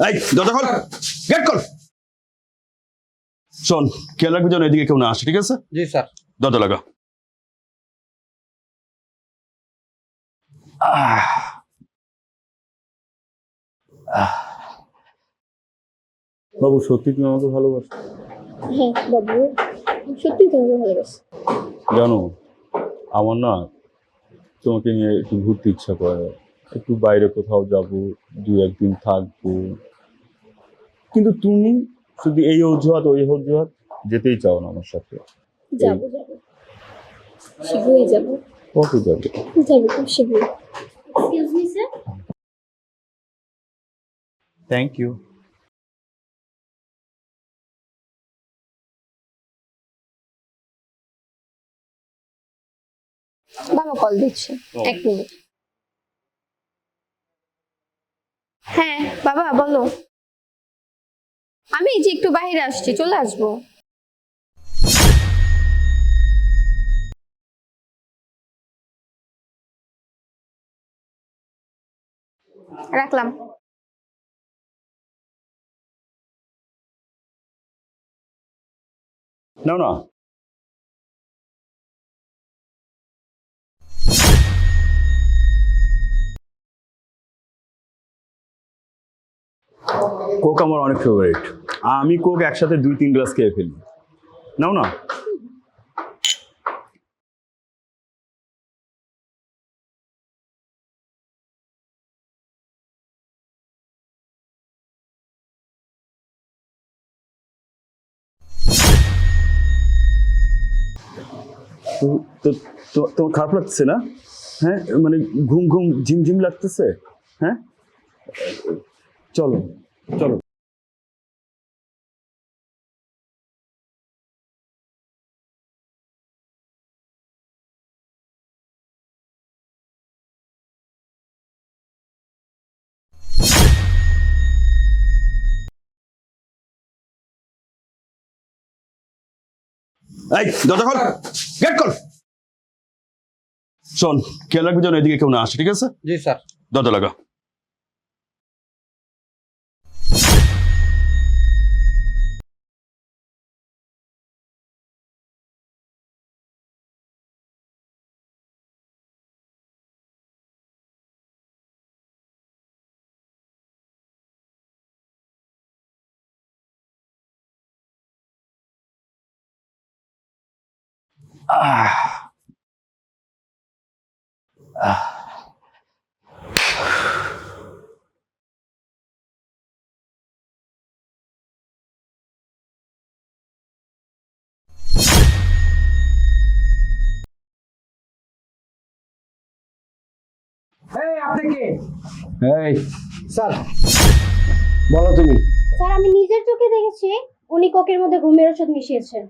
এই দরজা খোল গেট খোল শোন খেয়াল রাখবি যেন এদিকে কেউ না আসে ঠিক আছে? জি স্যার। দরজা লাগা। আহ। বাবু সত্যি তুমি আমাকে ভালোবাসো? হ্যাঁ বাবু। সত্যি তোমাকে ভালোবাসি। জানো আমার না তোমাকে নিয়ে একটু ঘুরতে ইচ্ছা করে। একটু বাইরে কোথাও যাব দু একদিন থাকব। কিন্তু তুমি শুধু এই অজুহাত ওই অজুহাত যেতেই চাও না আমার সাথে। যাব যাব। শীঘ্রই যাব। কত যাবে? যাব খুব শীঘ্রই। Excuse me sir thank you বাবা কল দিচ্ছে। এক মিনিট হ্যাঁ বাবা বলো। আমি যে একটু বাইরে আসছি চলে আসব। রাখলাম। না না। কোক আমার অনেক ফেভারিট আমি কোক একসাথে দুই, তিন গ্লাস খেয়ে ফেলি। নাও না। তো তো তোমার খারাপ লাগছে না? হ্যাঁ মানে ঘুম ঘুম ঝিমঝিম লাগতেছে? হ্যাঁ? চলো চলো। এই দরজা খোল। গেট খোল। শোন খেয়াল রাখবি যেন এদিকে কেউ না আসে ঠিক আছে? জি স্যার। দরজা লাগা। এই আপনি কে? এই। স্যার বলো তুমি। স্যার আমি নিজের চোখে দেখেছি উনি কোকের মধ্যে ঘুমের ওষুধ মিশিয়েছেন।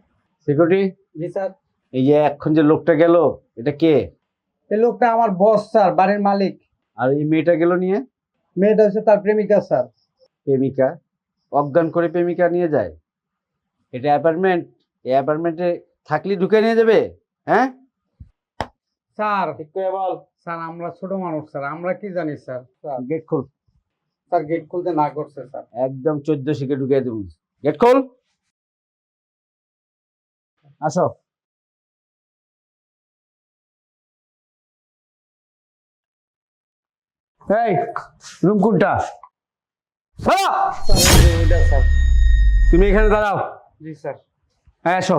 সিকিউরিটি? জি স্যার। এই যে এখন যে লোকটা গেল এটা কে? এই লোকটা আমার বস স্যার বাড়ির মালিক। আর এই মেয়েটা গেল নিয়ে? মেয়েটা হচ্ছে তার প্রেমিকা স্যার প্রেমিকা? অজ্ঞান করে প্রেমিকা নিয়ে যায়? এটা অ্যাপার্টমেন্ট এই অ্যাপার্টমেন্টে থাকলে ঢুকে নিয়ে যাবে? হ্যাঁ? স্যার ঠিক করে বল। স্যার আমরা ছোট মানুষ স্যার আমরা কি জানি স্যার স্যার গেট খোল। স্যার গেট খুলতে না করছে স্যার একদম চোদ্দ শিখে ঢুকে দেবো। গেট খোল। আসো। এই রুম কোনটা? হ্যাঁ তুমি এখানে দাঁড়াও। জি স্যার। হ্যাঁ এসো।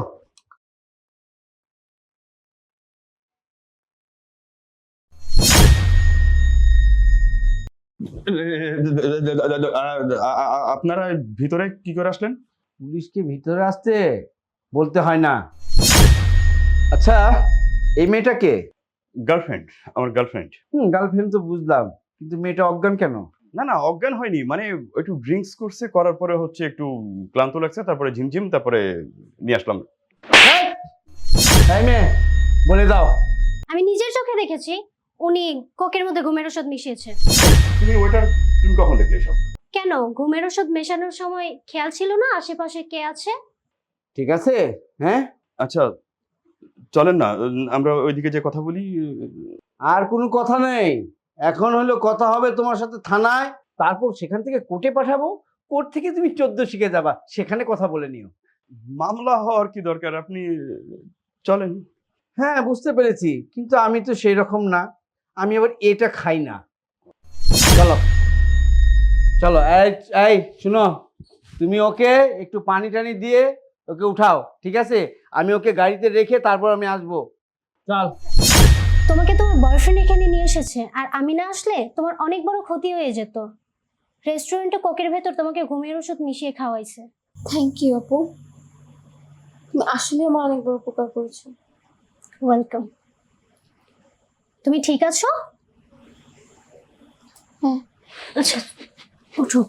আপনারা ভিতরে কি করে আসলেন? পুলিশকে ভিতরে আসতে বলতে হয় না। আচ্ছা এই মেয়েটা কে? গার্লফ্রেন্ড আমার গার্লফ্রেন্ড হুম গার্লফ্রেন্ড তো বুঝলাম। কিন্তু মেয়েটা অজ্ঞান কেন? না না অজ্ঞান হয়নি। মানে একটু ড্রিঙ্কস করছে করার পরে হচ্ছে একটু ক্লান্ত লাগছে তারপরে ঝিমঝিম তারপরে নিয়ে আসলাম। এই মেয়ে বলে দাও। আমি নিজের চোখে দেখেছি উনি কোকের মধ্যে ঘুমের ওষুধ মিশিয়েছেন তুমি ওইটার তুমি কখন দেখলে সব কেন? ঘুমের ওষুধ মেশানোর সময় খেয়াল ছিল না? আশেপাশে কে আছে? ঠিক আছে হ্যাঁ? আচ্ছা চলেন না আমরা ওইদিকে যে কথা বলি আর কোনো কথা নেই। এখন হলো কথা হবে তোমার সাথে থানায়। তারপর সেখান থেকে কোর্টে পাঠাবো। কোর্ট থেকে তুমি চোদ্দ শিখে যাবা সেখানে কথা বলে নিও। মামলা হওয়ার কি দরকার? আপনি চলেন। হ্যাঁ বুঝতে পেরেছি। কিন্তু আমি তো সেই রকম না। আমি আবার এটা খাই না। চলো। চলো এই এই শুনো। তুমি ওকে একটু পানি টানি দিয়ে ওকে উঠাও ঠিক আছে? আমি ওকে গাড়িতে রেখে তারপর আমি আসব। চল। তোমাকে তোমার বয়ফ্রেন্ড এখানে নিয়ে এসেছে আর আমি না আসলে তোমার অনেক বড় ক্ষতি হয়ে যেত। রেস্টুরেন্টে কোকের ভেতর তোমাকে ঘুমের ওষুধ মিশিয়ে খাওয়াইছে। থ্যাংক ইউ আপু। তুমি আসলে আমার অনেক বড় উপকার করেছ। ওয়েলকাম তুমি ঠিক আছো? হ্যাঁ। আচ্ছা ওঠো